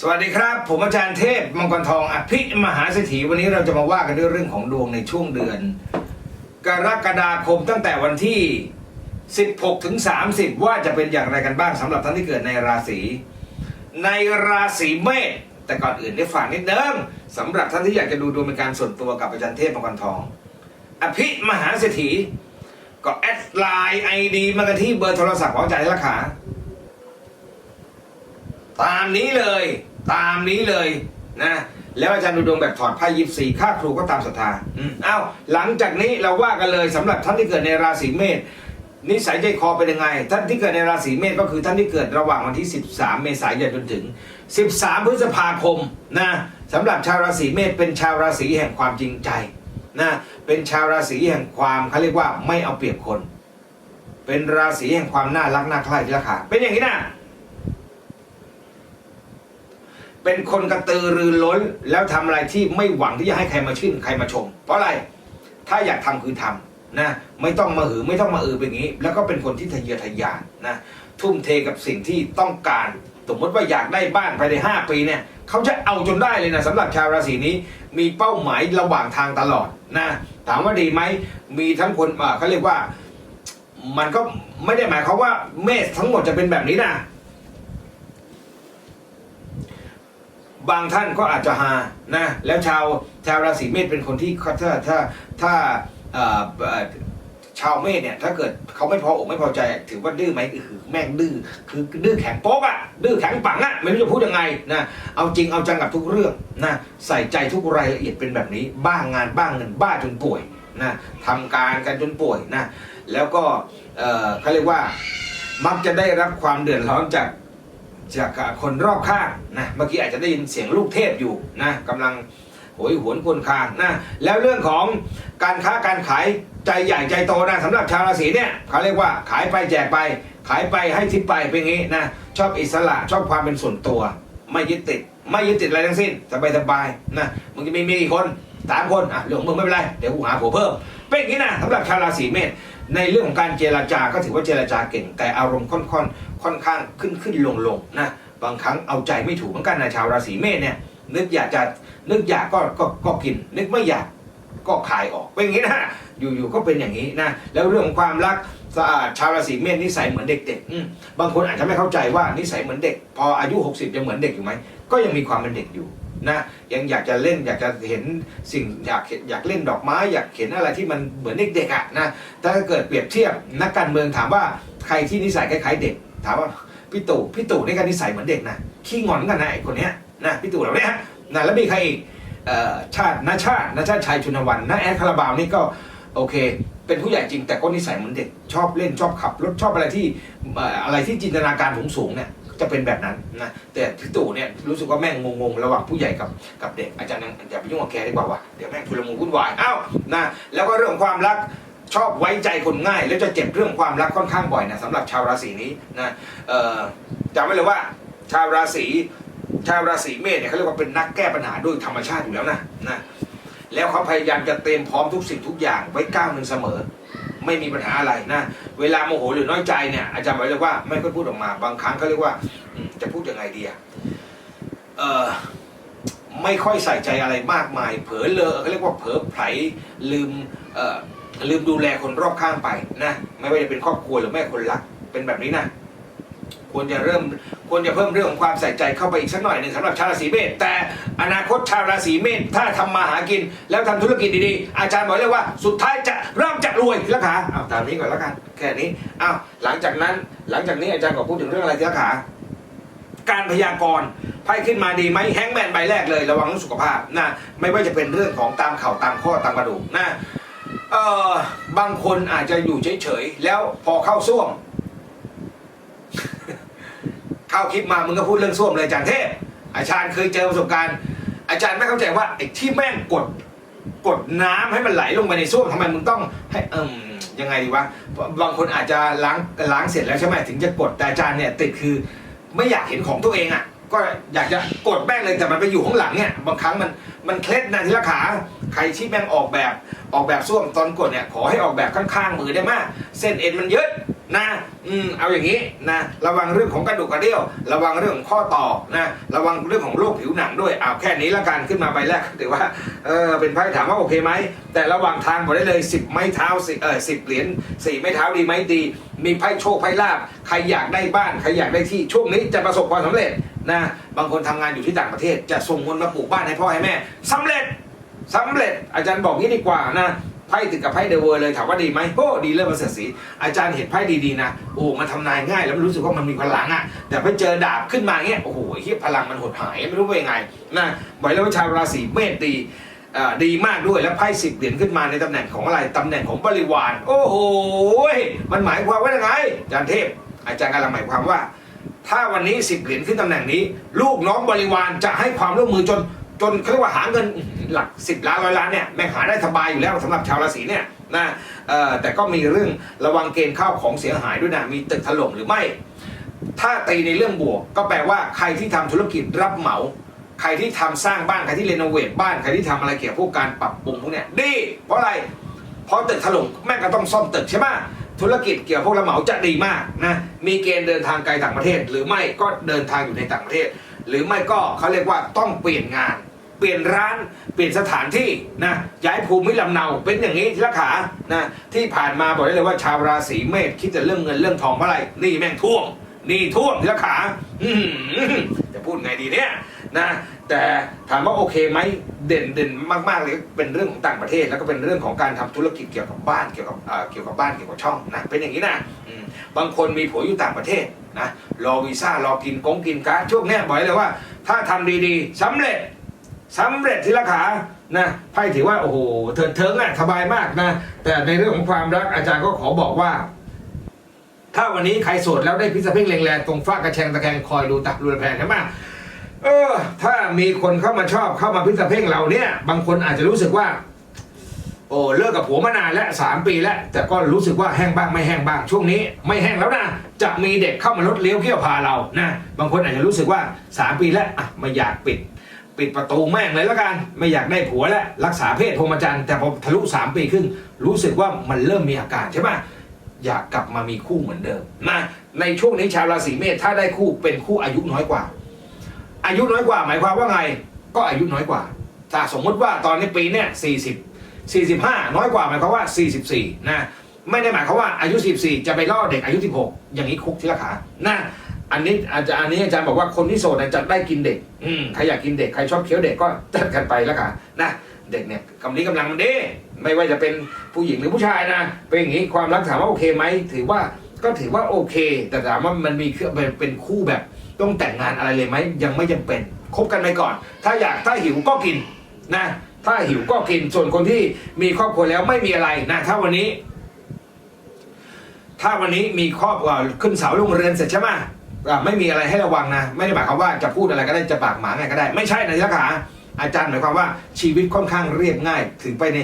สวัสดีครับ ผมอาจารย์เทพมังกรทองอภิมหาเศรษฐีวันนี้เราจะมาว่ากันด้วยเรื่องของดวงในช่วงเดือน กรกฎาคมตั้งแต่วันที่ 16ถึง30 ว่าจะเป็นอย่างไรกันบ้างสำหรับท่านที่เกิดในราศีในราศีเมษแต่ก่อนอื่นได้ฝากนิดนึงสำหรับท่านที่อยากจะดูดวงเป็นการส่วนตัวกับอาจารย์เทพมังกรทอง อภิมหาเศรษฐีก็แอดไลน์ไอดีมากันที่เบอร์โทรศัพท์ของอาจารย์ละขา ตามนี้เลย ตามนี้เลยนะแล้วอาจารย์ดูดวงแบบถอดไพ่ยิปซีค่าครูก็ตามศรัทธาอืมอ้าวหลังจากนี้เราว่ากันเลยสำหรับท่านที่เกิดในราศีเมษนิสัยใจคอเป็นยังไง ท่านที่เกิดในราศีเมษก็คือท่านที่เกิดระหว่างวันที่ 13 เมษายนจนถึง 13 พฤษภาคมนะสำหรับชาวราศีเมษเป็นชาวราศีแห่งความจริงใจนะเป็นชาวราศีแห่งความเขาเรียกว่าไม่เอาเปรียบคน เป็นราศีแห่งความน่ารักน่าใคร่ที่ราคาเป็นอย่างนี้นะ เป็นคนกระตือรือร้นแล้วทำอะไรที่ไม่หวังที่จะให้ใครมาชื่นใครมาชม เพราะอะไรถ้าอยากทำคือทำนะไม่ต้องมาหือไม่ต้องมาเออเป็นอย่างนี้ แล้วก็เป็นคนที่ทะเยอทะยานนะทุ่มเทกับสิ่งที่ต้องการสมมติว่าอยากได้บ้านภายใน 5 ปีเนี่ยเขาจะเอาจนได้เลยนะสำหรับชาวราศีนี้มีเป้าหมายระหว่างทางตลอดนะถามว่าดีไหมมีทั้งคนเขาเรียกว่า มันก็ไม่ได้หมายความว่าเมษทั้งหมดจะเป็นแบบนี้นะ บางท่านก็อาจจะหานะ แล้วชาวชาวราศีเมษเป็นคนที่ถ้าถ้าถ้าชาวเมษเนี่ยถ้าเกิดเขาไม่พออกไม่พอใจ ถือว่าดื้อไหมคือแม่งดื้อคือดื้อแข็งโป๊กอะดื้อแข็งปังอะไม่รู้จะพูดยังไงนะเอาจริงเอาจังกับทุกเรื่องนะใส่ใจทุกรายละเอียดเป็นแบบนี้ บ้างงานบ้างเงินบ้าจนป่วยนะทำการกันจนป่วยนะแล้วก็เขาเรียกว่ามักจะได้รับความเดือดร้อนจาก จากคนรอบข้างนะเมื่อกี้อาจจะได้ยินเสียงลูกเทพอยู่นะกำลังโหยหวนควนคางนะแล้วเรื่องของการค้าการขายใจใหญ่ใจโตนะสำหรับชาวราศีเนี่ยเขาเรียกว่าขายไปแจกไป ขายไปให้ทิปไปเป็นงี้นะชอบอิสระชอบความเป็นส่วนตัว ไม่ยึดติด ไม่ยึดติดอะไรทั้งสิ้นสบายสบายนะมึงจะมีมีกี่คนสามคนอะเรื่องของมึงไม่เป็นไรเดี๋ยวกูหาผัวเพิ่มเป็นอย่างนี้นะสำหรับชาวราศีเมษ ในเรื่องของการเจรจาก็ถือว่าเจรจาเก่งแต่อารมณ์ค่อนค่อนค่อนข้างขึ้นขึ้นลงลงนะบางครั้งเอาใจไม่ถูกเหมือนกันนะชาวราศีเมษเนี่ยนึกอยากจะนึกอยากก็ก็ก็กิน นึกไม่อยากก็ขายออกเป็นอย่างนี้นะอยู่ๆก็เป็นอย่างนี้นะแล้วเรื่องของความรักสะอาดชาวราศีเมษนิสัยเหมือนเด็กๆบางคนอาจจะไม่เข้าใจว่านิสัยเหมือนเด็ก พออายุ 60จะเหมือนเด็กอยู่ไหมก็ยังมีความเป็นเด็กอยู่ นะยังอยากจะเล่นอยากจะเห็นสิ่งอยากอยากเล่นดอกไม้อยากเห็นอะไรที่มันเหมือนเด็กๆอะนะถ้าเกิดเปรียบเทียบนักการเมืองถามว่าใครที่นิสัยคล้ายๆเด็ก ถามว่าพี่ตู่พี่ตู่นี่ก็นิสัยเหมือนเด็กนะขี้งอนกันนะไอ้คนเนี้ยนะพี่ตู่เหล่านี้นะแล้วมีใครอีกชาตินาชาตินาชาติชัยชุนวันนาแอดคาราบาวนี่ก็โอเค เป็นผู้ใหญ่จริงแต่ก็นิสัยเหมือนเด็กชอบเล่นชอบขับรถชอบอะไรที่อะไรที่จินตนาการสูงสูงๆเนี่ย จะเป็นแบบนั้นนะแต่พี่ตู่เนี่ยรู้สึกว่าแม่งงงๆระหว่างผู้ใหญ่กับกับเด็กอาจารย์อย่าไปยุ่งกับแกดีกว่าวะเดี๋ยวแม่งชุลมุนวุ่นวายอ้าวนะแล้วก็เรื่องความรักชอบไว้ใจคนง่าย แล้วจะเจ็บเรื่องความรักค่อนข้างบ่อยนะสำหรับชาวราศีนี้นะจำไว้เลยว่า ชาวราศีชาวราศีเมษเนี่ยเขาเรียกว่าเป็นนักแก้ปัญหาด้วยธรรมชาติอยู่แล้วนะนะแล้วเขาพยายามจะเตรียมพร้อมทุกสิ่งทุกอย่างไว้ก้าวหนึ่งเสมอ ไม่มีปัญหาอะไรนะเวลาโมโหหรือน้อยใจเนี่ยอาจารย์บอกเลยว่าไม่ค่อยพูดออกมา บางครั้งเขาเรียกว่าจะพูดยังไงดีอะเออไม่ค่อยใส่ใจอะไรมากมาย เผลอเลอะเขาเรียกว่าเผลอไผลลืมเออลืมดูแลคนรอบข้างไปนะไม่ว่าจะเป็นครอบครัวหรือแม่คนรักเป็นแบบนี้นะ ควรจะเริ่มควรจะเพิ่มเรื่องของความใส่ใจเข้าไปอีกสักหน่อยหนึ่งสำหรับชาวราศีเมษแต่อนาคตชาวราศีเมษถ้าทำมาหากิน แล้วทำธุรกิจดีๆ อาจารย์บอกเลยว่าสุดท้ายจะเริ่มจะรวยล้วขาเอาตามนี้ก่อนแล้วกันแค่นี้อ้าวหลังจากนั้นหลังจากนี้อาจารย์ก็พูดถึงเรื่องอะไรที่ขาการพยากรณ์ไพ่ขึ้นมาดีไหมแฮงแมนใบแรกเลยระวังเรื่องสุขภาพนะไม่ว่าจะเป็นเรื่องของตามเข่าตามข้อตามกระดูกนะเออบางคนอาจจะอยู่เฉยๆแล้วพอเข้าส้วม เข้าคลิปมามึงก็พูดเรื่องส้วมเลยอาจารย์เทพ อาจารย์เคยเจอประสบการณ์ อาจารย์ไม่เข้าใจว่าไอ้ที่แม่งกดกดน้ำให้มันไหลลงไปในส้วมทำไมมึงต้องให้เอิมยังไงดีวะบางคนอาจจะล้างล้างเสร็จแล้วใช่ไหมถึงจะกดแต่อาจารย์เนี่ยติดคือไม่อยากเห็นของตัวเองอะ ก็อยากจะกดแม่งเลยแต่มันไปอยู่ข้างหลังเนี่ยบางครั้งมันมันเคล็ดนะทีละขาใครที่แม่งออกแบบออกแบบส้วมตอนกดเนี่ยขอให้ออกแบบข้างๆมือได้มาก เส้นเอ็นมันเยอะนะอืมเอาอย่างนี้นะระวังเรื่องของกระดูกกระเดี่ยว ระวังเรื่องของข้อต่อนะระวังเรื่องของโรคผิวหนังด้วยเอาแค่นี้ละกันขึ้นมาใบแรกถือว่าเออเป็นไพ่ถามว่าโอเคไหมแต่ระหว่างทางบอกได้เลย 10 ไม้เท้าสิเออสิเหรียญสี่ไม้เท้าดีไหมดี มีไพ่โชคไพ่ลาบใครอยากได้บ้านใครอยากได้ที่ช่วงนี้จะประสบความสำเร็จ นะบางคนทำงานอยู่ที่ต่างประเทศ จะส่งเงินมาปลูกบ้านให้พ่อให้แม่สำเร็จสำเร็จ อาจารย์บอกงี้ดีกว่านะไพ่ถึงกับไพ่เดเวอร์เลยถามว่าดีไหมโอ้ดีเลิศประเสริฐศรีอาจารย์เห็นไพ่ดีๆนะโอ้มันทำนายง่ายแล้วมันรู้สึกว่ามันมีพลังอะแต่ไปเจอดาบขึ้นมาเงี้ยโอ้โหเฮียพลังมันหดหายไม่รู้ว่ายังไงนะบอกเลยว่าชาวราศีเมษดีดีมากด้วยแล้วไพ่สิบเหรียญขึ้นมาในตำแหน่งของอะไรตำแหน่งของบริวาร โอ้โหมันหมายความว่ายังไงอาจารย์เทพ อาจารย์กำลังหมายความว่า ถ้าวันนี้สิบเหรียญขึ้นตำแหน่งนี้ ลูกน้องบริวารจะให้ความร่วมมือจนจนเขาเรียกว่าหาเงินหลักสิบล้านร้อยล้านเนี่ยแม่งหาได้สบายอยู่แล้วสำหรับชาวราศีเนี่ยนะแต่ก็มีเรื่องระวังเกณฑ์ข้าวของเสียหายด้วยนะมีตึกถล่มหรือไม่ ถ้าตีในเรื่องบวก ก็แปลว่าใครที่ทำธุรกิจรับเหมา ใครที่ทำสร้างบ้านใครที่เรโนเวทบ้านใครที่ทำอะไรเกี่ยวกับกการปรับปรุงพวกเนี้ยดีเพราะอะไรเพราะตึกถล่มแม่งก็ต้องซ่อมตึกใช่ไหม ธุรกิจเกี่ยวกับพวกรับเหมาจะดีมากนะมีเกณฑ์เดินทางไกลต่างประเทศ หรือไม่ก็เดินทางอยู่ในต่างประเทศ หรือไม่ก็เขาเรียกว่าต้องเปลี่ยนงาน เปลี่ยนร้านเปลี่ยนสถานที่นะย้ายภูมิลำเนาเป็นอย่างนี้ที่ละขานะที่ผ่านมาบอกได้เลยว่าชาวราศีเมษคิดแต่เรื่องเงินเรื่องทองเพราะอะไรนี่แม่งท่วมนี่ท่วมที่ละขาจะพูดไงดีเนี่ยนะ แต่ถามว่าโอเคไหมเด่นเด่นมากๆเลยเป็นเรื่องของต่างประเทศ แล้วก็เป็นเรื่องของการทำธุรกิจเกี่ยวกับบ้านเกี่ยวกับเกี่ยวกับบ้านเกี่ยวกับช่องนะเป็นอย่างนี้นะบางคนมีผัวอยู่ต่างประเทศนะรอวีซ่ารอกินกงกินการช่วงนี้บอกเลยว่า ถ้าทำดีๆสำเร็จสำเร็จทีละขานะไพ่ถือว่าโอ้โหเถิดเทิงอะสบายมากนะแต่ในเรื่องของความรักอาจารย์ก็ขอบอกว่าถ้าวันนี้ใครโสดแล้วได้พิษเพ่งแรงๆตรงฟ้ากระแชงตะแคงคอยดูตักดูแพงใช่ไหม เออ ถ้ามีคนเข้ามาชอบเข้ามาพิษเพ่งเราเนี่ย บางคนอาจจะรู้สึกว่า โอ้เลิกกับผัวมานานแล้วสามปีแล้ว แต่ก็รู้สึกว่าแห้งบ้างไม่แห้งบ้างช่วงนี้ ไม่แห้งแล้วนะจะมีเด็กเข้ามาลดเลี้ยวเขี้ยวพาเรานะบางคนอาจจะรู้สึกว่าสามปีแล้วอะไม่อยากปิด ปิดประตูแม่งเลยแล้วกัน ไม่อยากได้ผัวแล้วรักษาเพศพรหมจรรย์แต่พอทะลุสามปีครึ่งรู้สึกว่ามันเริ่มมีอาการใช่ไหมอยากกลับมามีคู่เหมือนเดิมนะในช่วงนี้ชาวราศีเมษถ้าได้คู่เป็นคู่อายุน้อยกว่า อายุน้อยกว่า หมายความว่าไง ก็อายุน้อยกว่า ถ้าสมมติว่าตอนนี้ปีเนี้ยสี่สิบสี่สิบห้าน้อยกว่าหมายความว่าสี่สิบสี่นะไม่ได้หมายความว่าอายุสิบสี่จะไปล่อเด็กอายุสิบหกอย่างนี้คุกที่ละขานะอันนี้อาจารย์อันนี้อาจารย์บอกว่าคนที่โสดจะได้กินเด็กอืมใครอยากกินเด็กใครชอบเคี้ยวเด็กก็จัดกันไปละค่ะนะเด็กเนี่ยกำลังกำลังมันดีไม่ว่าจะเป็นผู้หญิงหรือผู้ชายนะเป็นอย่างนี้ความรักถามว่าโอเคไหมถือว่าก็ถือว่าโอเค แต่ถามว่ามันมีเครื่องเป็นเป็นคู่แบบ ต้องแต่งงานอะไรเลยไหมยังไม่จำเป็นคบกันไปก่อน ถ้าอยากถ้าหิวก็กินนะถ้าหิวก็กินส่วนคนที่มีครอบครัวแล้วไม่มีอะไรนะถ้าวันนี้ ถ้าวันนี้มีครอบครัวขึ้นเสาลงเรือนเสร็จใช่ไหมไม่มีอะไรให้ระวังนะ ไม่ได้หมายความว่าจะพูดอะไรก็ได้จะปากหมาไงก็ได้ ไม่ใช่นะยะขาอาจารย์หมายความว่าชีวิตค่อนข้างเรียบง่าย ถึงไปใน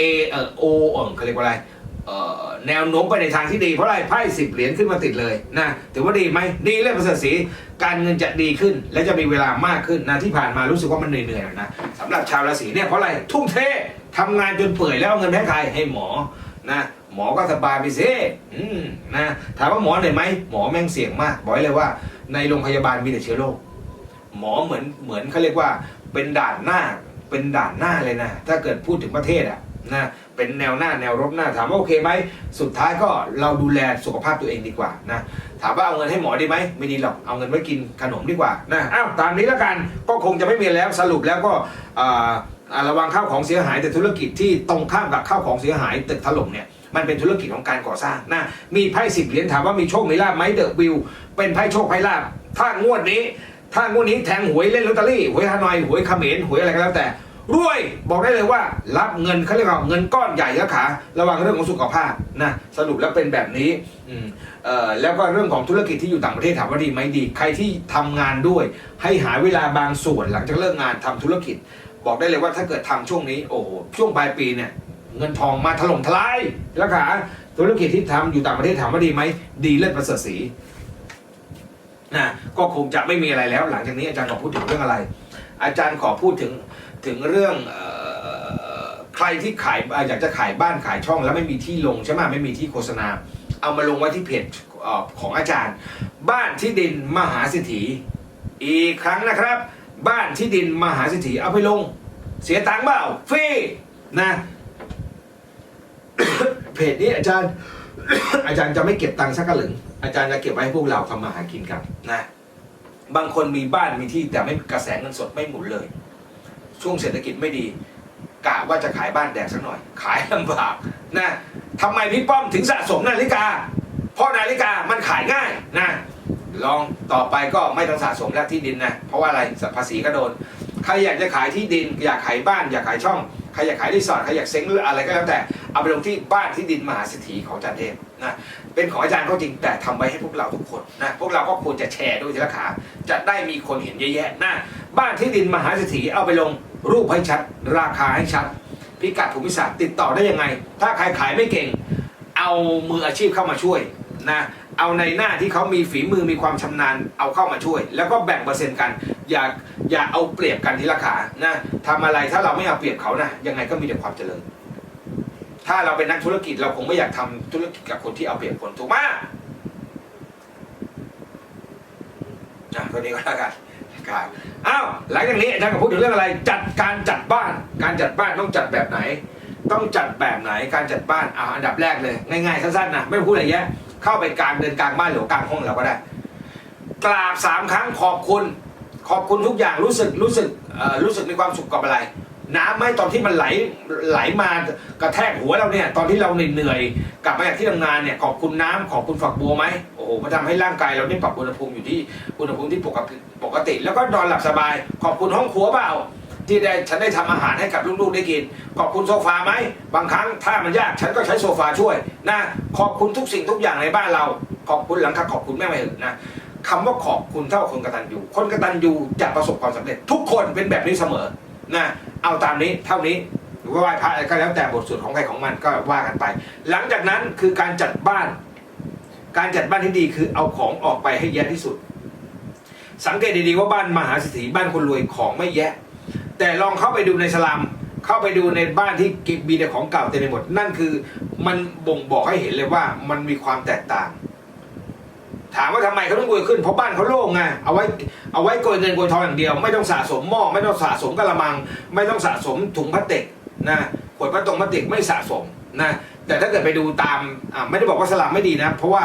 A เอ่อ O เออเขาเรียกว่าอะไร แนวโน้มไปในทางที่ดีเพราะอะไรไพ่สิบเหรียญขึ้นมาติดเลยนะถือว่าดีไหมดีเลยประเสริฐศรีการเงินจะดีขึ้น และจะมีเวลามากขึ้นนะที่ผ่านมารู้สึกว่ามันเหนื่อยๆนะสำหรับชาวราศีเนี่ยเพราะอะไรทุ่มเททำงานจนเปื่อยแล้วเอาเงินไปให้ใครให้หมอนะหมอก็สบายไปสินะถามว่าหมอเหนื่อยไหมหมอแม่งเสี่ยงมากบอกเลยว่า ในโรงพยาบาลมีแต่เชื้อโรคหมอเหมือนเหมือนเขาเรียกว่าเป็นด่านหน้าเป็นด่านหน้าเลยนะ ถ้าเกิดพูดถึงประเทศอะ นะเป็นแนวหน้าแนวรบหน้าถามว่าโอเคไหมสุดท้ายก็เราดูแลสุขภาพตัวเองดีกว่านะถามว่าเอาเงินให้หมอดีไหมไม่ดีหรอกเอาเงินไว้กินขนมดีกว่านะอ้าวตามนี้แล้วกันก็คงจะไม่มีแล้วสรุปแล้วก็อ่าอ่าระวังข้าวของเสียหายแต่ธุรกิจที่ตรงข้ามกับข้าวของเสียหายตึกถล่มเนี่ยมันเป็นธุรกิจของการก่อสร้างนะมีไพ่สิบเหรียญถามว่ามีโชคมีลาบไหมเดอะวิวเป็นไพ่โชคไพ่ลาบถ้างวดนี้ถ้างวดนี้แทงหวยเล่นลอตเตอรี่หวยฮานอยหวยเขมรหวยอะไรก็แล้วแต่ รวยบอกได้เลยว่า รับเงินเขาเรียกว่าเงินก้อนใหญ่แล้วขา ระวังเรื่องของสุขภาพนะสรุปแล้วเป็นแบบนี้แล้วก็เรื่องของธุรกิจที่อยู่ต่างประเทศถามว่าดีไหมดี ใครที่ทำงานด้วย ให้หาเวลาบางส่วนหลังจากเลิกงานทำธุรกิจ บอกได้เลยว่าถ้าเกิดทำช่วงนี้โอ้โหช่วงปลายปีเนี่ยเงินทองมาถล่มทลายแล้วขาธุรกิจที่ทำอยู่ต่างประเทศถามว่าดีไหมดีเลิศประเสริฐศรีนะก็คงจะไม่มีอะไรแล้ว หลังจากนี้อาจารย์ขอพูดถึงเรื่องอะไร อาจารย์ขอพูดถึง ถึงเรื่องออใครที่ขายอยากจะขายบ้านขายช่องแล้วไม่มีที่ลงใช่ไหมไม่มีที่โฆษณา เอามาลงไว้ที่เพจของอาจารย์ บ้านที่ดินมหาเศรษฐีอีกครั้งนะครับ บ้านที่ดินมหาเศรษฐีเอาไปลง เสียตังค์เปล่าฟรีนะเพจนี้อาจารย์ อาจารย์จะไม่เก็บตังค์สักกระหลึงอาจารย์จะเก็บไว้ให้พวกเราทำมาหากินกันนะบางคนมีบ้านมีที่แต่ไม่กระแสเงินสดไม่หมุนเลย ช่วงเศรษฐกิจไม่ดีกะว่าจะขายบ้านแดกสักหน่อย ขายลำบากนะทำไมพี่ป้อมถึงสะสมนาฬิกา เพราะนาฬิกามันขายง่ายนะลองต่อไปก็ไม่ต้องสะสมแล้วที่ดินนะ เพราะว่าอะไรภาษีก็โดน ใครอยากจะขายที่ดิน อยากขายบ้าน อยากขายช่อง ใครอยากขายรีสอร์ท ใครอยากเซ้งหรืออะไรก็แล้วแต่ เอาไปลงที่บ้านที่ดินมหาเศรษฐีของจารย์เทพนะ เป็นของอาจารย์ก็จริงแต่ทำไว้ให้พวกเราทุกคนนะพวกเราก็ควรจะแชร์ด้วยทีละขาจะได้มีคนเห็นเยอะแยะนะบ้านที่ดินมหาเศรษฐีเอาไปลงรูปให้ชัด ราคาให้ชัด พิกัดภูมิศาสตร์ติดต่อได้ยังไง ถ้าใครขายไม่เก่ง เอามืออาชีพเข้ามาช่วยนะเอาในหน้าที่เขามีฝีมือมีความชำนาญเอาเข้ามาช่วย แล้วก็แบ่งเปอร์เซ็นต์กัน อย่าอย่าเอาเปรียบกันทีละขานะทำอะไรถ้าเราไม่เอาเปรียบเขานะยังไงก็มีแต่ความเจริญ ถ้าเราเป็นนักธุรกิจเราคงไม่อยากทำธุรกิจกับคนที่เอาเปรียบคนถูกไหมอะตัวนี้ก็แล้วกันครับอ้าวหลังจากนี้อาจารย์ก็พูดถึงเรื่องอะไร จัดการจัดบ้าน การจัดบ้านต้องจัดแบบไหน ต้องจัดแบบไหน การจัดบ้านอ่าอันดับแรกเลย ง่ายๆสั้นๆนะไม่พูดอะไรเยอะเข้าไปกลางเดินกลางบ้านหรือกลางห้องเราก็ได้ กราบสามครั้งขอบคุณ ขอบคุณทุกอย่างรู้สึกรู้สึกรู้สึกมีความสุขกับอะไร น้ำไหม่ตอนที่มันไหลไหลมากระแทกหัวเราเนี่ย ตอนที่เราเหนื่อยๆกลับมาจากที่ทำงานเนี่ยขอบคุณน้ำขอบคุณฝักบัวไหมโอ้โหมันทำให้ร่างกายเราได้ปรับอุณหภูมิอยู่ที่อุณหภูมิที่ปกติปกติ แล้วก็นอนหลับสบาย ขอบคุณห้องครัวเปล่าที่ได้ฉันได้ทำอาหารให้กับลูกๆได้กิน ขอบคุณโซฟาไหมบางครั้งถ้ามันยากฉันก็ใช้โซฟาช่วยนะขอบคุณทุกสิ่งทุกอย่างในบ้านเรา ขอบคุณหลังคาขอบคุณแม่ไม่เถอนะคำว่าขอบคุณเท่าคนกตัญญูคนกตัญญูจะประสบความสำเร็จ ทุกคนเป็นแบบนี้เสมอ นะเอาตามนี้เท่านี้หรือว่าไหว้พระก็แล้วแต่บทสวดของใครของมันก็ว่ากันไป หลังจากนั้นคือการจัดบ้าน การจัดบ้านที่ดีคือเอาของออกไปให้แยะที่สุด สังเกตดีๆว่าบ้านมหาเศรษฐีบ้านคนรวยของไม่แยะ แต่ลองเข้าไปดูในสลัมเข้าไปดูในบ้านที่มีแต่ของเก่าเต็มไปหมด นั่นคือมันบ่งบอกให้เห็นเลยว่ามันมีความแตกต่าง ถามว่าทำไมเขาต้องรวยขึ้นเพราะบ้านเขาโล่งไงเอาไว้เอาไว้โกยเงินโกยทองอย่างเดียว ไม่ต้องสะสมหม้อไม่ต้องสะสมกระมัง ไม่ต้องสะสมถุงพลาสติกนะขวดพลาสติกพลาสติกไม่สะสมนะแต่ถ้าเกิดไปดูตามอ่าไม่ได้บอกว่าสลัมไม่ดีนะ เพราะว่า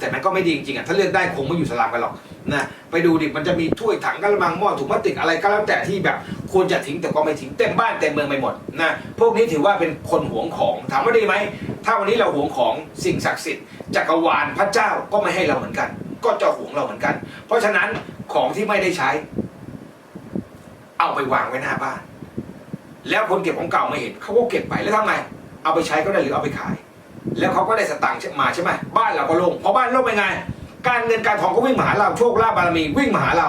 แต่มันก็ไม่ดีจริงๆอะถ้าเลือกได้คงไม่อยู่สลัมกันหรอก นะไปดูดิมันจะมีถ้วยถังกระมังหม้อถุงพลาสติกอะไรก็แล้วแต่ที่แบบควรจะทิ้งแต่ก็ไม่ทิ้งเต็มบ้านเต็มเมืองไปหมดนะพวกนี้ถือว่าเป็นคนหวงของถามว่าดีไหมถ้าวันนี้เราหวงของสิ่งศักดิ์สิทธิ์จักรวาลพระเจ้าก็ไม่ให้เราเหมือนกัน ก็จะหวงเราเหมือนกัน เพราะฉะนั้นของที่ไม่ได้ใช้ เอาไปวางไว้หน้าบ้าน แล้วคนเก็บของเก่าไม่เห็นเขาก็เก็บไปแล้วทำไงเอาไปใช้ก็ได้หรือเอาไปขาย แล้วเขาก็ได้สตังค์มาใช่ไหมบ้านเราก็โลงพอบ้านโลงเป็นไง การเงินการทองก็วิ่งมาหาเรา โชคลาภบารมีวิ่งมาหาเรา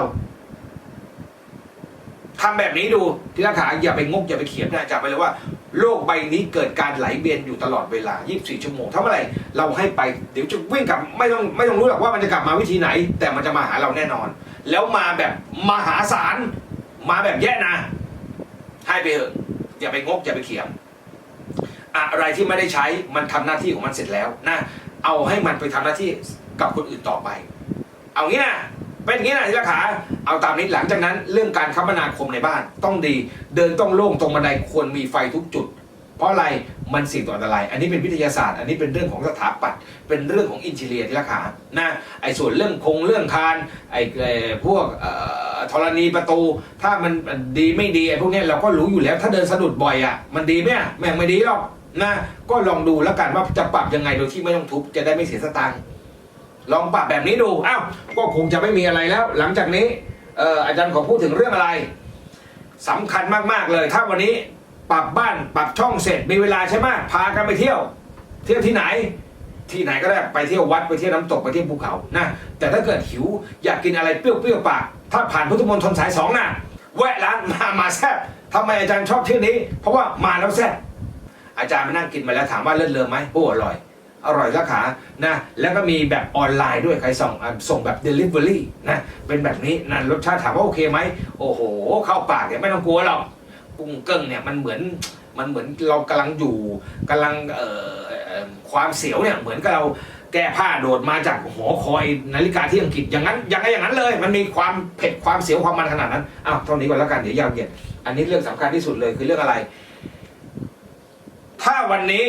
ทำแบบนี้ดูที่ราคาอย่าไปงกอย่าไปเขียนนะจำไปเลยว่าโลกใบนี้เกิดการไหลเวียนอยู่ตลอดเวลา 24 ชั่วโมงถ้าเมื่อไหร่เราให้ไปเดี๋ยวจะวิ่งกลับไม่ต้องไม่ต้องรู้หรอกว่ามันจะกลับมาวิธีไหน แต่มันจะมาหาเราแน่นอน แล้วมาแบบมหาศาลมาแบบแย่นะ ให้ไปเถอะอย่าไปงกอย่าไปเขียมอะไรที่ไม่ได้ใช้มันทำหน้าที่ของมันเสร็จแล้วนะเอาให้มันไปทำหน้าที่ กับคนอื่นต่อไป เอางี้นะเป็นอย่างนี้นะที่ราคาเอาตามนี้หลังจากนั้นเรื่องการคมนาคมในบ้านต้องดี เดินต้องโล่งตรงบันไดควรมีไฟทุกจุด เพราะอะไรมันสิ่งต่ออันตราย อันนี้เป็นวิทยาศาสตร์ อันนี้เป็นเรื่องของสถาปัตย์เป็นเรื่องของอินเทียที่ราคานะไอ้ส่วนเรื่องคงเรื่องคานไอ้เอ่อพวกธรณีประตู ถ้ามันดีไม่ดีไอ้พวกนี้เราก็รู้อยู่แล้วถ้าเดินสะดุดบ่อยอะมันดีไหมแม่งไม่ดีหรอกนะก็ลองดูแล้วกันว่าจะปรับยังไงโดยที่ไม่ต้องทุบจะได้ไม่เสียสตางค์ ลองปรับแบบนี้ดูอ้าวก็คงจะไม่มีอะไรแล้ว หลังจากนี้อ่ออาจารย์ขอพูดถึงเรื่องอะไรสำคัญมากๆเลย ถ้าวันนี้ปรับบ้านปรับช่องเสร็จมีเวลาใช่ไหมพากันไปเที่ยว เที่ยวที่ไหน ที่ไหนก็ได้ไปเที่ยววัดไปเที่ยวน้ำตกไปเที่ยวภูเขานะแต่ถ้าเกิดหิวอยากกินอะไรเปรี้ยวๆปาก ถ้าผ่านพุทธมณฑลสายสองน่ะแวะร้านมามาแซ่บทำไมอาจารย์ชอบชื่อนี้ เพราะว่ามาแล้วแซ่บอาจารย์มานั่งกินมาแล้วถามว่าเลิศเลอไหมโอ้อร่อย อร่อยราคานะแล้วก็มีแบบออนไลน์ด้วยใครส่งส่งแบบ Delivery นะเป็นแบบนี้นะรสชาติถามว่าโอเคไหมโอ้โห เข้าปากเนี่ยไม่ต้องกลัวหรอกกุ้งเกิ้งเนี่ยมันเหมือนมันเหมือนเรากำลังอยู่กำลังเอ่อความเสียวเนี่ยเหมือนกับเราแก้ผ้าโดดมาจากหอคอยนาฬิกาที่อังกฤษอย่างนั้นอย่างไรอย่างนั้นเลย มันมีความเผ็ดความเสียวความมันขนาดนั้นอ้าวเท่านี้ก่อนแล้วกันเดี๋ยวยาวเหยียดอันนี้เรื่องสำคัญที่สุดเลยคือเรื่องอะไร ถ้าวันนี้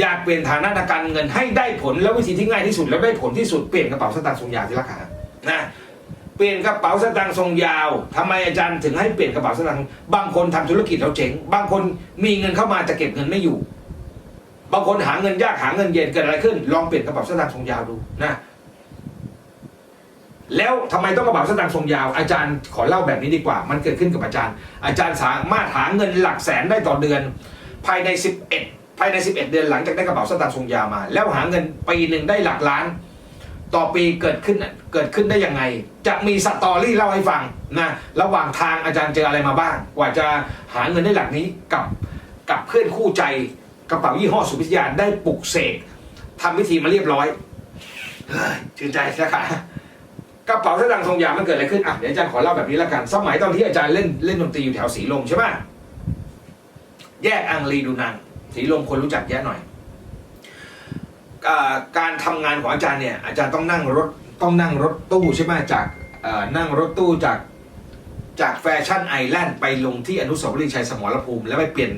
อยากเปลี่ยนฐานะทางการเงินให้ได้ผลแล้ววิธีที่ง่ายที่สุดแล้วได้ผลที่สุดเปลี่ยนกระเป๋าสตางค์ทรงยาวที่ราคานะเปลี่ยนกระเป๋าสตางค์ทรงยาวทำไมอาจารย์ถึงให้เปลี่ยนกระเป๋าสตางค์บางคนทำธุรกิจแล้วเจ๋ง บางคนมีเงินเข้ามาจะเก็บเงินไม่อยู่ บางคนหาเงินยากหาเงินเย็นเกิดอะไรขึ้น ลองเปลี่ยนกระเป๋าสตางค์ทรงยาวดูนะแล้วทำไมต้องกระเป๋าสตางค์ทรงยาว อาจารย์ขอเล่าแบบนี้ดีกว่า มันเกิดขึ้นกับอาจารย์ อาจารย์สามารถหาเงินหลักแสนได้ต่อเดือน ภายใน 11 ภายใน 11 เดือนหลังจากได้กระเป๋าสตางค์ทรงยามา แล้วหาเงินปีหนึ่งได้หลักล้าน ต่อปีเกิดขึ้นเกิดขึ้นได้ยังไง จะมีสตอรี่เล่าให้ฟังนะระหว่างทางอาจารย์เจออะไรมาบ้าง กว่าจะหาเงินได้หลักนี้กับกับเพื่อนคู่ใจกระเป๋ายี่ห้อสุพิทยาได้ปลุกเสกทำวิธีมาเรียบร้อยเฮ้ยชื่นใจนะคะกระเป๋าสตางค์ทรงยามันเกิดอะไรขึ้นอะเดี๋ยวอาจารย์ขอเล่าแบบนี้ล้วกัน สมัยตอนที่อาจารย์เล่นเล่นดนตรีอยู่แถวสีลมใช่ไหมแยกอังรีดูนัง สีลมคนรู้จักแยะหน่อยอการทำงานของอาจารย์เนี่ยอาจารย์ต้องนั่งรถต้องนั่งรถตู้ใช่ไหมจากนั่งรถตู้จากจากแฟชั่นไอแลนด์ไปลงที่อนุสาวรีย์ชัยสมรภูมิ แล้วไปเปลี่ยน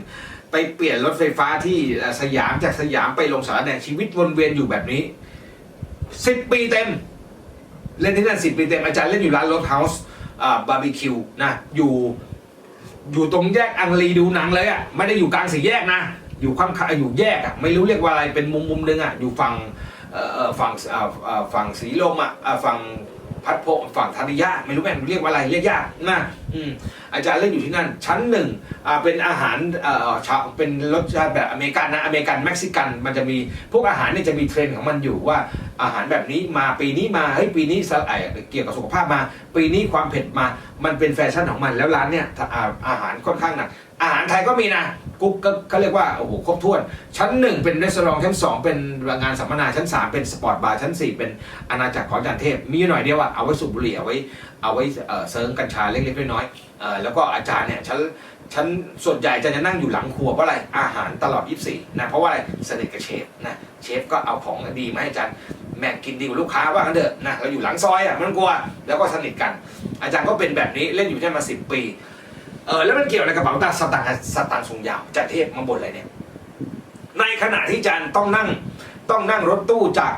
ไปเปลี่ยนรถไฟฟ้าที่สยามจากสยามไปลงสารแดงชีวิตวนเวียนอยู่แบบนี้สิบปีเต็ม เล่นที่นั่นสิบปีเต็มอาจารย์เล่นอยู่ร้านรถเฮาส์บาร์บีคิวนะอยู่อยู่ตรงแยกอังรีดูหนังเลยอะไม่ได้อยู่กลางสี่แยกนะ อยู่ข้างอยู่แยกอะไม่รู้เรียกว่าอะไรเป็นมุมมุมๆนึงอะอยู่ฝั่งเอ่อฝั่งเอ่อฝั่งสีลมอะฝั่งพัดโพฝั่งธาริยาไม่รู้แม่งเรียกว่าอะไรเรียกยากนะอืมอาจารย์เล่นอยู่ที่นั่น ชั้นหนึ่งอ่าเป็นอาหารเอ่อชาวเป็นรสชาติแบบอเมริกันนะอเมริกันเม็กซิกัน มันจะมีพวกอาหารเนี่ยจะมีเทรนด์ของมันอยู่ว่าอาหารแบบนี้มาปีนี้มาเฮ้ยปีนี้สไอเกี่ยวกับสุขภาพมา ปีนี้ความเผ็ดมา มันเป็นแฟชั่นของมันแล้วร้านเนี่ยอาหารค่อนข้างหนัก อาหารไทยก็มีนะกุ๊กก็เขาเรียกว่าโอ้โหครบถ้วน ชั้นหนึ่งเป็นรีสอร์ทชั้นสองเป็นงานสัมมนาชั้นสามเป็นสปอร์ตบาร์ชั้นสี่เป็นอาณาจักรของอาจารย์เทพ มีอยู่หน่อยเดียวอะเอาไว้สูบบุหรี่เอาไว้เอาไว้เซิร์งกัญชาเล็กๆน้อยๆแล้วก็อาจารย์เนี่ยชั้นชั้นส่วนใหญ่จะจะนั่งอยู่หลังครัวเพราะอะไรอาหารตลอด 24นะเพราะว่าอะไรสนิทกับเชฟนะเชฟก็เอาของดีมาให้อาจารย์แม่กินดีกว่าลูกค้าว่ากันเถอะนะเราอยู่หลังซอยอะมันกลัวแล้วก็สนิทกัน อาจารย์ก็เป็นแบบนี้เล่นอยู่ที่นมาสิบปี เออแล้วมันเกี่ยวอะไรกับกระเป๋าตังค์สตางค์สตางค์ทรงยาวจันเทพมาบนอะไรเนี่ย ในขณะที่จันต้องนั่งต้องนั่งรถตู้จาก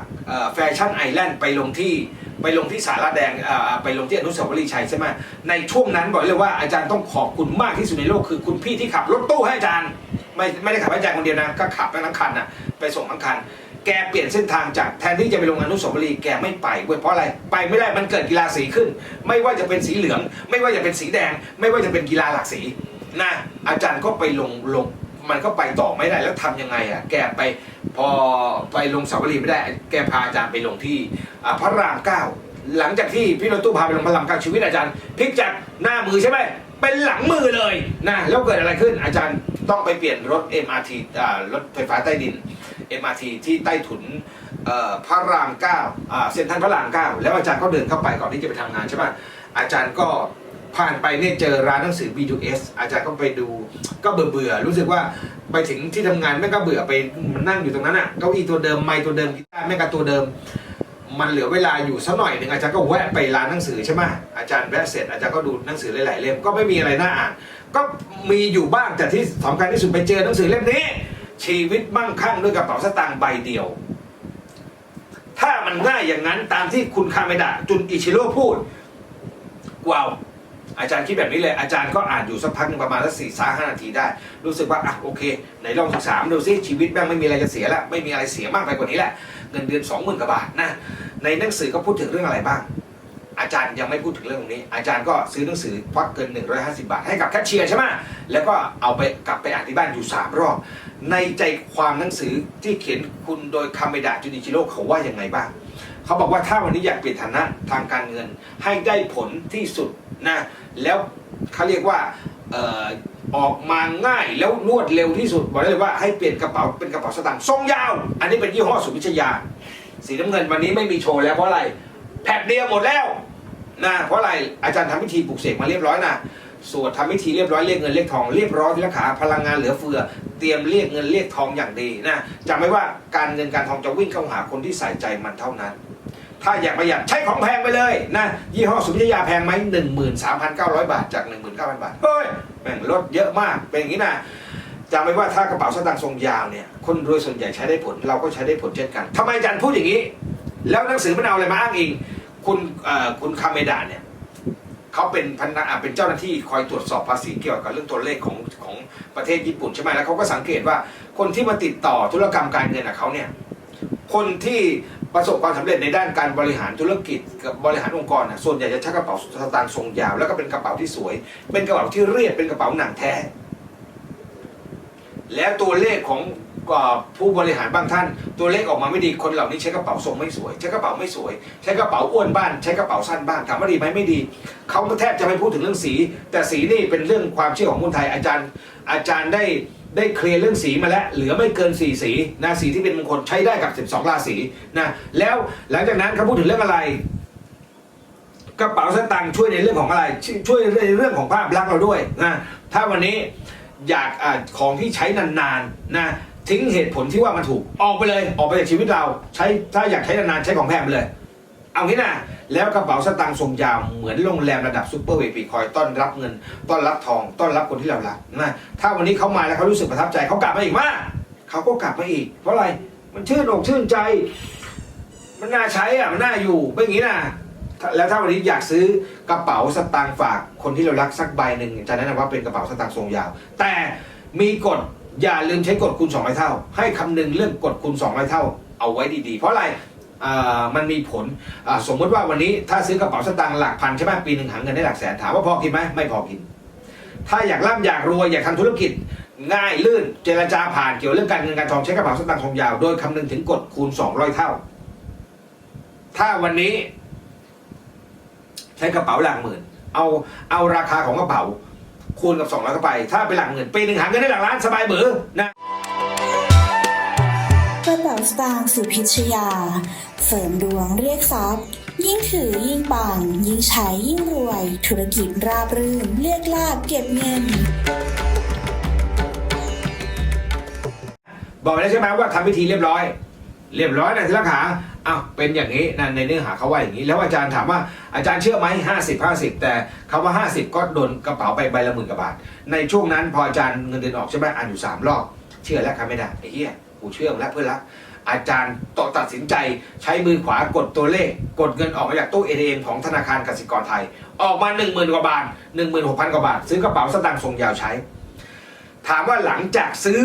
แฟชั่นไอแลนด์ไปลงที่ไปลงที่สาราแดงไปลงที่อนุสาวรีย์ชัยใช่ไหมในช่วงนั้นบอกเลยว่าอาจารย์ต้องขอบคุณมากที่สุดในโลกคือคุณพี่ที่ขับรถตู้ให้อาจารย์ ไม่ไม่ได้ขับให้อาจารย์คนเดียวนะก็ขับไปทั้งคันน่ะไปส่งทั้งคัน แกเปลี่ยนเส้นทางจากแทนที่จะไปลงอนุสาวรีย์แกไม่ไปเว้ยเพราะอะไร ไปไม่ได้มันเกิดกีฬาสีขึ้น ไม่ว่าจะเป็นสีเหลือง ไม่ว่าจะเป็นสีแดง ไม่ว่าจะเป็นกีฬาหลากสีนะอาจารย์ก็ไปลงลงมันก็ไปต่อไม่ได้แล้วทำยังไงอะแกไปพอไปลงสาวรีย์ไม่ได้ แกพาอาจารย์ไปลงที่พระรามเก้าหลังจากที่พี่รถตู้พาไปลงพระรามเก้าชีวิตอาจารย์พลิกจากหน้ามือใช่ไหมเป็นหลังมือเลยนะแล้วเกิดอะไรขึ้นอาจารย์ต้องไปเปลี่ยนรถ MRT อ่ารถไฟฟ้าใต้ดิน MRT ที่ใต้ถุนพระรามเก้าเซ็นทรัลพระรามเก้าแล้วอาจารย์ก็เดินเข้าไปก่อนที่จะไปทำงานใช่ไหมอาจารย์ก็ผ่านไปเนี่ยเจอร้านหนังสือ B2S อาจารย์ก็ไปดูก็เบื่อเบื่อรู้สึกว่าไปถึงที่ทำงานแม่งก็เบื่อไปนั่งอยู่ตรงนั้นอะเก้าอี้ตัวเดิมไม้ตัวเดิมกีตาร์แม่งก็ตัวเดิม มันเหลือเวลาอยู่สักหน่อยหนึ่งอาจารย์ก็แวะไปร้านหนังสือใช่ไหมอาจารย์แวะเสร็จอาจารย์ก็ดูหนังสือหลายๆเล่มก็ไม่มีอะไรน่าอ่าน ก็มีอยู่บ้างแต่ที่สำคัญที่สุดไปเจอหนังสือเล่มนี้ ชีวิตมั่งคั่งด้วยกระเป๋าสตางค์ใบเดียว ถ้ามันง่ายอย่างนั้นตามที่คุณคาเมดะจุนอิชิโร่พูดว้าวอาจารย์คิดแบบนี้เลยอาจารย์ก็อ่านอยู่สักพักนึงประมาณสักสี่สาห้านาทีได้ รู้สึกว่าอะโอเคไหนลองศึกษาดูซิชีวิตแม่งไม่มีอะไรจะเสียละไม่มีอะไรเสียมากไปกว่านี้แหละเงินเดือนสองหมื่นกว่าบาทนะในหนังสือก็พูดถึงเรื่องอะไรบ้าง อาจารย์ยังไม่พูดถึงเรื่องตรงนี้ อาจารย์ก็ซื้อหนังสือควักเกิน 150 บาท ให้กับแคชเชียร์ใช่ไหมแล้วก็เอาไปกลับไปอ่านที่บ้านอยู่ 3 รอบ ในใจความหนังสือที่เขียนคุณโดยคาเมดะจูนิชิโร่เขาว่ายังไงบ้างเขาบอกว่าถ้าวันนี้อยากเปลี่ยนฐานะทางการเงินให้ได้ผลที่สุดนะแล้วเขาเรียกว่าออกมาง่ายแล้วรวดเร็วที่สุดบอกได้เลยว่าให้เปลี่ยนกระเป๋าเป็นกระเป๋าสตางค์ทรงยาว อันนี้เป็นยี่ห้อสุวิชยา สีน้ำเงินวันนี้ไม่มีโชว์แล้วเพราะอะไรแผบเดียวหมดแล้ว นะเพราะอะไรอาจารย์ทำพิธีปลุกเสกมาเรียบร้อยนะสวดทำพิธีเรียบร้อยเรียกเงินเรียกทองเรียบร้อยที่ละขาพลังงานเหลือเฟือ เตรียมเรียกเงินเรียกทองอย่างดีนะจำไว้ว่าการเงินการทองจะวิ่งเข้าหาคนที่ใส่ใจมันเท่านั้น ถ้าอยากประหยัดใช้ของแพงไปเลยนะยี่ห้อสุวิยาแพงไหมหนึ่งหมื่นสามพันเก้าร้อยบาทจากหนึ่งหมื่นเก้าพันบาทเฮ้ยแม่งลดเยอะมากเป็นอย่างนี้นะจำไว้ว่าถ้ากระเป๋าสตางค์ทรงยาวเนี่ยคนรวยส่วนใหญ่ใช้ได้ผลเราก็ใช้ได้ผลเช่นกันทำไมอาจารย์พูดอย่างนี้ แล้วหนังสือมันเอาอะไรมาอ้างอิง คุณคุณคาเมดาเนี่ยเขาเป็นพนักเป็นเจ้าหน้าที่คอยตรวจสอบภาษีเกี่ยวกับเรื่องตัวเลขของของประเทศญี่ปุ่นใช่ไหมแล้วเขาก็สังเกตว่าคนที่มาติดต่อธุรกรรมการเงินกับเขาเนี่ยคนที่ประสบความสำเร็จในด้านการบริหารธุรกิจกับบริหารองค์กรน่ะส่วนใหญ่จะใช้กระเป๋าสตางค์ทรงยาวแล้วก็เป็นกระเป๋าที่สวย เป็นกระเป๋าที่เรียบเป็นกระเป๋าหนังแท้ แล้วตัวเลขของ ผู้บริหารบางท่าน ตัวเลขออกมาไม่ดีคนเหล่านี้ใช้กระเป๋าทรงไม่สวย ใช้กระเป๋าไม่สวย ใช้กระเป๋าอ้วนบ้านใช้กระเป๋าสั้นบ้างถามว่าดีไหมไม่ดีเขาแทบจะไม่พูดถึงเรื่องสี แต่สีนี่เป็นเรื่องความเชื่อของคนไทยอาจารย์ อาจารย์ได้ได้เคลียร์เรื่องสีมาแล้ว เหลือไม่เกิน 4 สีนะสีที่เป็นมงคลใช้ได้กับ 12 ราศีนะแล้วหลังจากนั้นเขาพูดถึงเรื่องอะไรกระเป๋าสตางค์ช่วยในเรื่องของอะไร ช่วยในเรื่องของภาพลักษณ์เราด้วยนะถ้าวันนี้อยากอของที่ใช้นานๆนะ ทิ้งเหตุผลที่ว่ามันถูกออกไปเลยออกไปจากชีวิตเราใช้ถ้าอยากใช้นานๆใช้ของแพงไปเลย เอางี้นะแล้วกระเป๋าสตางค์ทรงยาวเหมือนโรงแรมระดับซูเปอร์เวปีคอยต้อนรับเงิน ต้อนรับทองต้อนรับคนที่เรารักนะถ้าวันนี้เขามาแล้วเขารู้สึกประทับใจเขากลับมาอีกมากเขาก็กลับมาอีก เพราะอะไรมันชื่นอกชื่นใจ มันน่าใช้อะมันน่าอยู่เป็นอย่างนี้นะถ้าแล้วถ้าวันนี้อยากซื้อกระเป๋าสตางค์ฝากคนที่เรารักสักใบหนึ่งจะแนะนำว่าเป็นกระเป๋าสตางค์ทรงยาว แต่มีกฎ อย่าลืมใช้กฎคูณ200เท่า ให้คำนึงเรื่องกฎคูณ200เท่า เอาไว้ดีๆ เพราะอะไรมันมีผลสมมติว่าวันนี้ถ้าซื้อกระเป๋าสตางค์หลักพันใช่ไหมปีหนึ่งหาเงินได้หลักแสนถามว่าพอกินไหมไม่พอกิน ถ้าอยากร่ำอยากรวยอยากทำธุรกิจง่ายลื่นเจรจาผ่านเกี่ยวเรื่องการเงินการทองใช้กระเป๋าสตางค์ทรงยาวโดยคำนึงถึงกฎคูณ200เท่า ถ้าวันนี้ ใช้กระเป๋าหลักหมื่น เอาเอาราคาของกระเป๋า คูณกับ2ร้อยเข้าไป ถ้าเป็นหลักหมื่นปีหนึ่งหาเงินได้หลักล้านสบายเบือนะกระเป๋าสตางค์สุพิชยา เสริมดวงเรียกทรัพย์ ยิ่งถือยิ่งปัง ยิ่งใช้ยิ่งรวย ธุรกิจราบรื่น เรียกลาบเก็บเงิน บอกไปแล้วใช่ไหมว่าทำพิธีเรียบร้อย เรียบร้อยนะทีละขา อ้าวเป็นอย่างนี้นะในเนื้อหาเขาว่าอย่างนี้ แล้วอาจารย์ถามว่าอาจารย์เชื่อไหมห้าสิบห้าสิบแต่คำว่าห้าสิบก็โดนกระเป๋าไปใบละหมื่นกว่าบาท ในช่วงนั้นพออาจารย์เงินเดือนออกใช่ไหมอ่านอยู่สามรอบเชื่อแล้วครับไม่ได้ไอ้เหี้ยกูเชื่อแล้วเพื่อนรักอาจารย์ต่อตัดสินใจใช้มือขวากดตัวเลข กดเงินออกมาจากตู้เอทีเอ็มของธนาคารกสิกรไทย ออกมา 1 0,000 กว่าบาท 1 6 0 0 0 กว่าบาท ซื้อกระเป๋าสตางค์ทรงยาวใช้ ถามว่าหลังจากซื้อ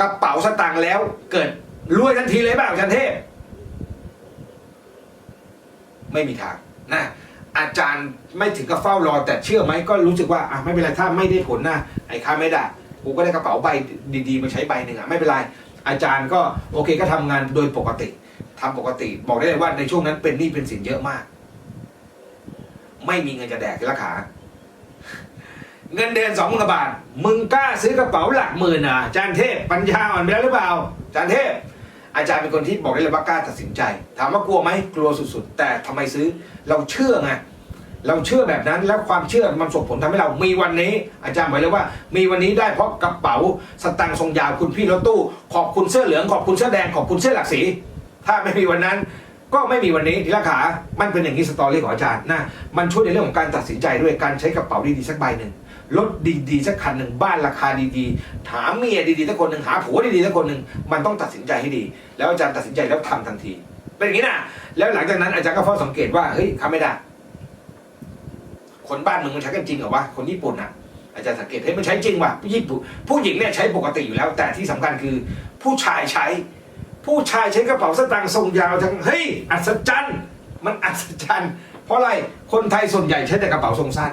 กระเป๋าสตางค์แล้วเกิดรวยทันทีเลยเปล่าอาจารย์เทพ ไม่มีทางนะอาจารย์ไม่ถึงกับเฝ้ารอ แต่เชื่อไหมก็รู้สึกว่าอะไม่เป็นไรถ้าไม่ได้ผลนะไอ้ค่าไม่ได้กูก็ได้กระเป๋าใบดีๆมาใช้ใบหนึ่งอะไม่เป็นไรอาจารย์ก็โอเคก็ทำงานโดยปกติทำปกติ บอกได้เลยว่าในช่วงนั้นเป็นหนี้เป็นสินเยอะมาก ไม่มีเงินจะแดกทีละขาเงินเดือนสองหมื่นบาท มึงกล้าซื้อกระเป๋าหลักหมื่นอะอาจารย์เทพปัญญาอ่อนไปแล้วหรือเปล่าอาจารย์เทพ อาจารย์เป็นคนที่บอกได้เลยว่ากล้าตัดสินใจ ถามว่ากลัวไหมกลัวสุดๆ แต่ทำไมซื้อเราเชื่อไงเราเชื่อแบบนั้นแล้วความเชื่อมันส่งผลทำให้เรามีวันนี้ อาจารย์บอกเลยว่า มีวันนี้ได้เพราะกระเป๋าสตังค์ทรงยาวคุณพี่รถตู้ ขอบคุณเสื้อเหลืองขอบคุณเสื้อแดงขอบคุณเสื้อหลักสี ถ้าไม่มีวันนั้น ก็ไม่มีวันนี้ทีละขา มันเป็นอย่างนี้สตอรี่ของอาจารย์นะมันช่วยในเรื่องของการตัดสินใจด้วยการใช้กระเป๋าดีๆสักใบหนึ่ง รถดีๆสักคันหนึ่งบ้านราคาดีๆ หาเมียดีๆสักคนหนึ่งหาผัวดีๆสักคนหนึ่งมันต้องตัดสินใจให้ดี แล้วอาจารย์ตัดสินใจแล้วทำทันที เป็นอย่างนี้นะแล้วหลังจากนั้นอาจารย์ก็เฝ้าสังเกตว่าเฮ้ยทำไม่ได้คนบ้านมึงมันใช้กันจริงเหรอวะคนญี่ปุ่นอะอาจารย์สังเกตเฮ้ยมันใช้จริงว่ะผู้ญี่ปุ่นผู้หญิงเนี่ยใช้ปกติอยู่แล้ว แต่ที่สำคัญคือผู้ชายใช้ ผู้ชายใช้กระเป๋าสตางค์ทรงยาวทั้งเฮ้ยอัศจรรย์มันอัศจรรย์เพราะอะไรคนไทยส่วนใหญ่ใช้แต่กระเป๋าทรงสั้น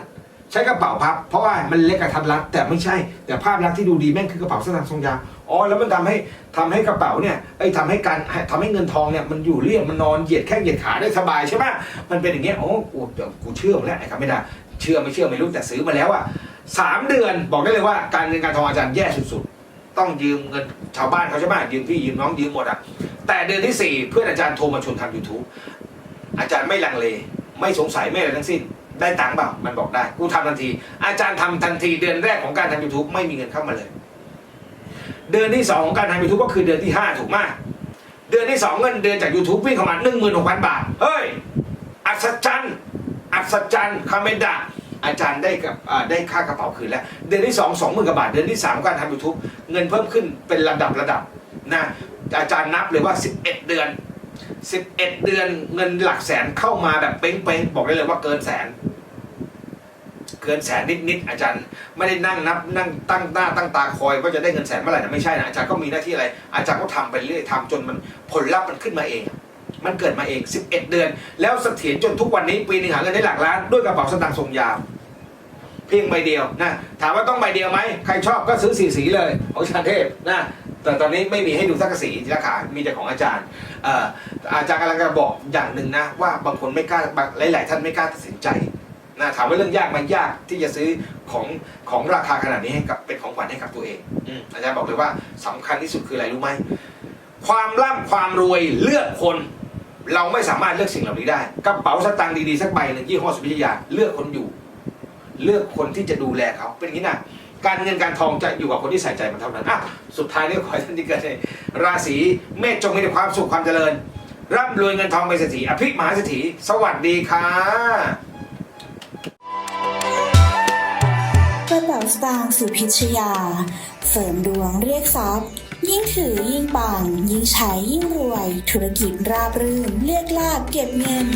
ใช้กระเป๋าพับ เพราะว่ามันเล็กกระทัดรัดแต่ไม่ใช่แต่ภาพลักษณ์ที่ดูดีแม่งคือกระเป๋าสตางค์ทรงยาวอ๋อแล้วมันทำให้ทำให้กระเป๋าเนี่ยไอ้ทำให้การทำให้เงินทองเนี่ยมันอยู่เรียบมันนอนเหยียดแข้งเหยียดขาได้สบายใช่ไหมมันเป็นอย่างเงี้ยโอ้กูเดี๋ยวกูเชื่อมแล้วไอ้ครับไม่ได้เชื่อไม่เชื่อไม่รู้แต่ซื้อมาแล้วอะสามเดือนบอกได้เลยว่าการเงินการทองอาจารย์แย่สุดๆ ต้องยืมเงินชาวบ้านเขาใช่ไหมยืมพี่ยืมน้องยืมหมดอะแต่เดือนที่สี่เพื่อนอาจารย์โทรมาชวนทำ YouTube อาจารย์ไม่ลังเล ไม่สงสัยไม่อะไรทั้งสิ้น ได้ตังค์เปล่ามันบอกได้กูทำทันที อาจารย์ทำทันทีเดือนแรกของการทำ YouTube ไม่มีเงินเข้ามาเลย เดือนที่สองของการทำ YouTube ก็คือเดือนที่ห้าถูกไหมเดือนที่สองเงินเดือนจาก YouTube วิ่งเข้ามาหนึ่งหมื่นหกพันบาท เฮ้ย อัศจรรย์ อัศจรรย์ คาเมนดาอาจารย์ได้กับได้ค่ากระเป๋าคืนแล้ว เดือนที่สองสองหมื่นกว่าบาท เดือนที่สามการทำ YouTube เงินเพิ่มขึ้นเป็นระดับระดับนะอาจารย์นับเลยว่า 11 เดือน 11 เดือนเงินหลักแสนเข้ามาแบบเป้งๆ บอกได้เลยว่าเกินแสน เกินแสนนิดๆอาจารย์ไม่ได้นั่งนับนั่งตั้งหน้าตั้งตาคอยว่าจะได้เงินแสนเมื่อไหร่นะไม่ใช่นะอาจารย์ก็มีหน้าที่อะไร อาจารย์ก็ทำไปเรื่อยทำจนมันผลลัพธ์มันขึ้นมาเอง มันเกิดมาเอง 11 เดือน แล้วเสถียรจนทุกวันนี้ปีหนึ่งหาเงินได้หลักล้านด้วยกระเป๋าสตางค์ทรงยาวเพียงใบเดียวนะถามว่าต้องใบเดียวไหมใครชอบก็ซื้อสีสีเลยของอาจารย์เทพนะแต่ตอนนี้ไม่มีให้ดูสักกะสีที่ราคามีแต่ของอาจารย์อาจารย์กำลังจะบอกอย่างหนึ่งนะว่าบางคนไม่กล้าหลาย ๆ ท่านไม่กล้าตัดสินใจ นะถามว่าเรื่องยากไหมันยากที่จะซื้อของของราคาขนาดนี้ให้กับเป็นของขวัญให้กับตัวเองอืมอาจารย์บอกเลยว่าสำคัญที่สุดคืออะไรรู้ไหมความร่ำความรวยเลือกคน เราไม่สามารถเลือกสิ่งเหล่านี้ได้กระเป๋าสตางค์ดีๆสักใบหนึ่งยี่ห้อสุพิทยาเลือกคนอยู่ เลือกคนที่จะดูแลเขาเป็นอย่างนี้นะการเงินการทองจะอยู่กับคนที่ใส่ใจมันเท่านั้นอะสุดท้ายเนี่ยขอให้ท่านที่เกิดในราศีเมษจงมีแต่ความสุขความเจริญร่ำรวยเงินทองเป็นเศรษฐีอภิมหาเศรษฐีสวัสดีค่ะ กระเป๋าสตางค์สุพิชยา เสริมดวงเรียกทรัพย์ ยิ่งถือยิ่งปังยิ่งใช้ยิ่งรวย ธุรกิจราบรื่น เรียกลาบเก็บเงิน